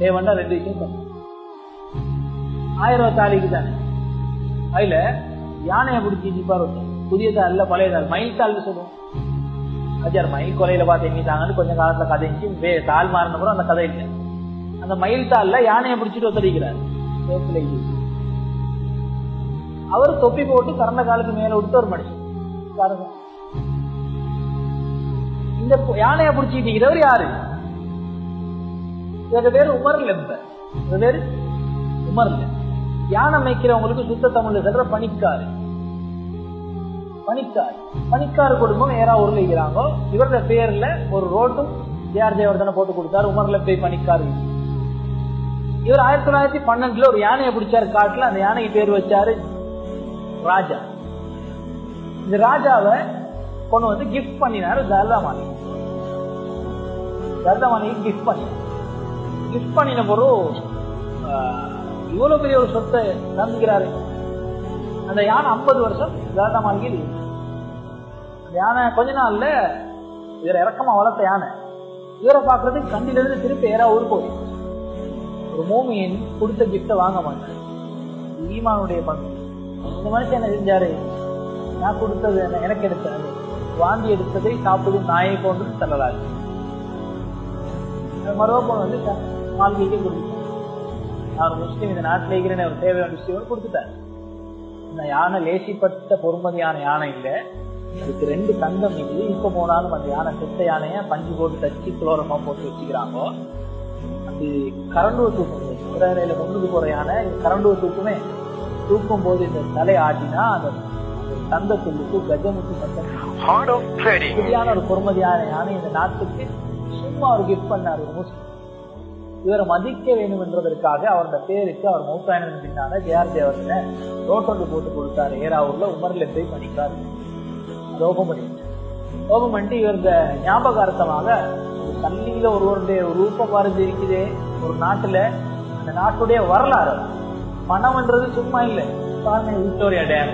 தேவண்டா ரெண்டு விஷயம் ஆயிரம் ரூபாய் தாலிக்கு தானே அதுல யானையை பிடிச்சி நிப்பார் ஒருத்தன். புதிய தாள் இல்ல மயில் தாள்னு சொல்லுவோம். அஜர் மயில் கொலையில பார்த்து எண்ணிட்டாங்கன்னு கொஞ்ச காலத்துல கதைச்சு வே தாள் மாறின கூட அந்த கதை இல்லை. அந்த மயில் தாள்ல யானையை பிடிச்சிட்டு ஒத்தடிக்கிறார் அவர் தொப்பி போட்டு கறந்த காலுக்கு மேல விட்டு ஒரு மனுஷன். பாருங்க இந்த யானையை பிடிச்சிட்டு யாரு? இவரு பேரு உமர்ல இருந்த பேரு உமர்ல. யானை மேய்க்கிறவங்களுக்கு சுத்த தமிழ்ல சொல்ற பணிக்காரு பணிக்கார் பணிக்கார் குடும்பம் ஏறா ஊர்ல இருக்கிறாங்க. இவரோட பேர்ல ஒரு ரோட்டும் ஜேஆர் ஜெயவர்தனை போட்டு கொடுத்தாரு. உமர்ல போய் பணிக்காரு இவர் ஆயிரத்தி தொள்ளாயிரத்தி பன்னெண்டுல ஒரு யானையை பிடிச்சாரு காட்டுல. அந்த யானைக்கு பேர் வச்சாரு ராஜா. இந்த ராஜாவை கொண்டு வந்து கிஃப்ட் பண்ணினாரு தர்தமானி. தர்தாமானிக்கு கிஃப்ட் பண்ணி. கிஃப்ட் பண்ணின பொருள் ஆஹ், இவ்வளவு பெரிய ஒரு சொத்தை நம்புகிறாரு அந்த யானை ஐம்பது வருஷம் தர்தாமானிக்கு இருக்கு. அந்த யானை கொஞ்ச நாள்ல இவரை இறக்கமா வளர்த்த யானை. இவரை பாக்குறதுக்கு கண்டில இருந்து திருப்பி ஏறா ஊர் போய் ஒரு மூமியின் கொடுத்த கிஃப்ட வாங்க மாட்டார். ஈமானுடைய பங்கு. இந்த மனுஷன் என்ன செஞ்சாரு? நான் கொடுத்தது என்ன- எனக்கு எடுத்தது வாந்தி எடுத்ததை சாப்பிடும் நாயை போன்று தள்ளலாது. மறுபக்கம் வந்து மாளிகைக்கு கொடுத்தார் அவர் முஸ்லீம் இந்த நாட்டில் இருக்கிறேன்னு ஒரு தேவையான விஷயம் கொடுத்துட்டார். இந்த யானை லேசிப்பட்ட பொறுமதியான யானை இல்லை. அதுக்கு ரெண்டு தங்கம் இருக்குது. இப்ப போனாலும் அந்த யானை செத்த யானைய பஞ்சு போட்டு தச்சு குளோரமா போட்டு வச்சுக்கிறாங்க. அது கரண்டுவ தூக்கும். குதிரையில முன்னுக்கு போற யானை கரண்டுவ தூக்குமே தூக்கும். போது இந்த தலை ஆட்டினா அந்த தந்த துள்ளுக்கு கஜமுத்து சட்டம் Heart of trading. சரியான ஒரு பொறுமதியான யானை இந்த நாட்டுக்கு சும்மா ஒரு கிஃப்ட் பண்ணார் முஸ்லிம். இவரை மதிக்க வேண்டும் என்பதற்காக அவரோட பேருக்கு அவர் மௌத்தாயினம் பின்னால ஜேஆர் தேவர்ல ரோட்டோண்டு போட்டு கொடுத்தாரு. ஏராவூர்ல உமர்ல போய் பண்ணிக்கிறாரு அது ஓபன் பண்ணி ஓபன் பண்ணிட்டு ஞாபகார்த்தமாக ஒரு கல்லியில ஒருவருடைய ஒரு ரூபம் வரைஞ்சு இருக்குதே ஒரு நாட்டுல அந்த நாட்டுடைய வரலாறு. பணம்ன்றது சும்மா இல்லை. பாருங்க விக்டோரியா டேம்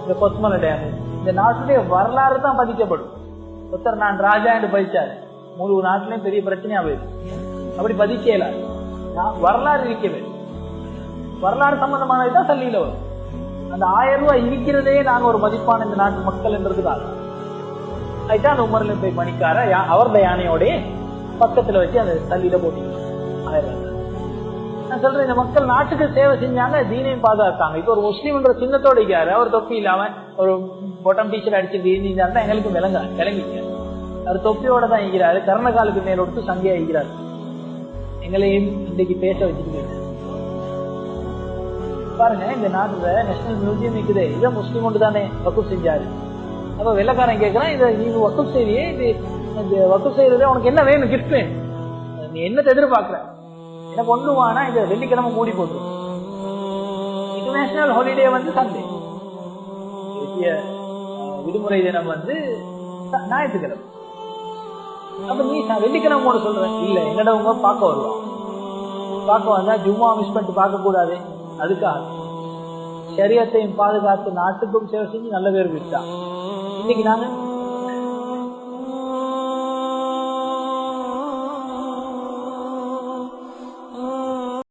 இந்த கொஸ்மல டேம். இந்த நாட்டுடைய வரலாறு தான் பதிக்கப்படும். ஒருத்தர் நான் ராஜா என்று பதிச்சாரு. முழு நாட்டுலயும் பெரிய பிரச்சனையா போயிருக்கு அப்படி பதிக்கல வரலாறு இருக்கவே வரலாறு சம்பந்தமானதுதான் சல்லியில வரும். அந்த ஆயிரம் ரூபாய் இருக்கிறதே நாங்க ஒரு மதிப்பான இந்த நாட்டு மக்கள் என்றதுதான். அதுதான் அந்த உமர்ல போய் பணிக்கார யா- அவருடைய யானையோட பக்கத்துல வச்சு அந்த தள்ளியில போட்டீங்க ஆயிரம் நான் சொல்றேன் இந்த மக்கள் நாட்டுக்கு சேவை செஞ்சாங்க தீனையும் பாதுகாத்தாங்க. இப்ப ஒரு முஸ்லீம்ன்ற சின்னத்தோட இருக்காரு அவர் தொப்பி இல்லாம ஒரு பொட்டம் டீச்சர் அடிச்சு இருந்தாருன்னா எங்களுக்கு விளங்க விளங்கிக்க. அவர் தொப்பியோட தான் இருக்கிறாரு கர்ணகாலுக்கு மேல கொடுத்து சங்கையா இருக்கிறாரு. எங்களையும் இன்னைக்கு பேச வச்சிருக்கீங்க பாருங்க இந்த நாட்டுல நேஷனல் மியூசியம் இருக்குது. இதை முஸ்லீம் ஒன்று தானே வக்குப் செஞ்சாரு. அப்ப வெள்ளக்காரன் கேட்கறான் இதை நீ வக்குப் செய்தியே இது இந்த வக்குப் செய்யறது உனக்கு என்ன வேணும் கிஃப்ட் வேணும் நீ என்னத்தை எதிர்பார்க்கற? எனக்கு ஒண்ணு வானா இந்த வெள்ளிக்கிழமை மூடி போட்டு இன்டர்நேஷனல் ஹாலிடே வந்து சண்டே விடுமுறை தினம் வந்து ஞாயிற்றுக்கிழமை. அப்ப நீ ச- வெள்ளிக்கிழமை மூட சொல்றேன். இல்ல என்னடவங்க பார்க்க வருவான் பார்க்க வந்தா ஜும்மா மிஸ் பண்ணிட்டு பார்க்க கூடாது? அதுக்காக. சரியத்தையும் பாதுகாத்து நாட்டுக்கும் சேவை செஞ்சு நல்ல பேர் விட்டான் இன்னைக்கு நாங்க